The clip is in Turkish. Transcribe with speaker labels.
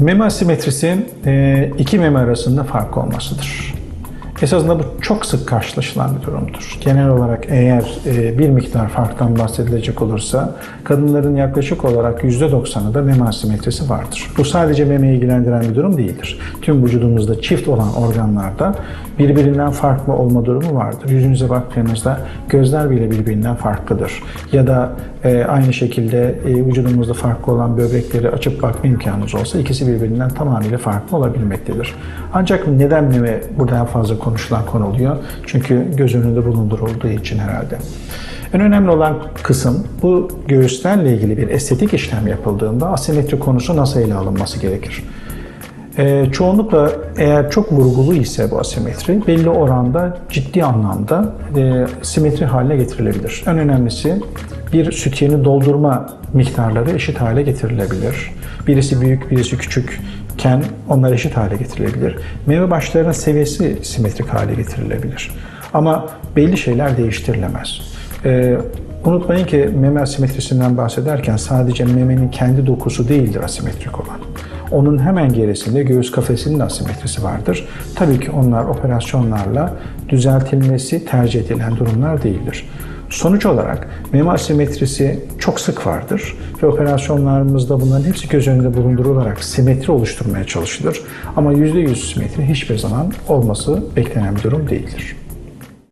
Speaker 1: Meme asimetrisi e, iki meme arasında fark olmasıdır. Esasında bu çok sık karşılaşılan bir durumdur. Genel olarak eğer e, bir miktar farktan bahsedilecek olursa kadınların yaklaşık olarak %90'ı da meme asimetrisi vardır. Bu sadece memeyi ilgilendiren bir durum değildir. Tüm vücudumuzda çift olan organlarda birbirinden farklı olma durumu vardır. Yüzünüze baktığınızda gözler bile birbirinden farklıdır. Ya da e, aynı şekilde e, vücudumuzda farklı olan böbrekleri açıp bakma imkanınız olsa ikisi birbirinden tamamıyla farklı olabilmektedir. Ancak neden meme burada en fazla konuşulan konu oluyor? Çünkü göz önünde bulundurulduğu için herhalde. En önemli olan kısım bu göğüslerle ilgili bir estetik işlem yapıldığında asimetri konusu nasıl ele alınması gerekir? Ee, çoğunlukla eğer çok vurgulu ise bu asimetri belli oranda ciddi anlamda e, simetri haline getirilebilir. En önemlisi bir sütyeni doldurma miktarları eşit hale getirilebilir. Birisi büyük, birisi küçükken onlar eşit hale getirilebilir. Meyve başlarının seviyesi simetrik hale getirilebilir. Ama belli şeyler değiştirilemez. Ee, unutmayın ki meme asimetrisinden bahsederken sadece memenin kendi dokusu değildir asimetrik olan. Onun hemen gerisinde göğüs kafesinin asimetrisi vardır. Tabii ki onlar operasyonlarla düzeltilmesi tercih edilen durumlar değildir. Sonuç olarak meme asimetrisi çok sık vardır ve operasyonlarımızda bunların hepsi göz önünde bulundurularak simetri oluşturmaya çalışılır. Ama %100 simetri hiçbir zaman olması beklenen bir durum değildir.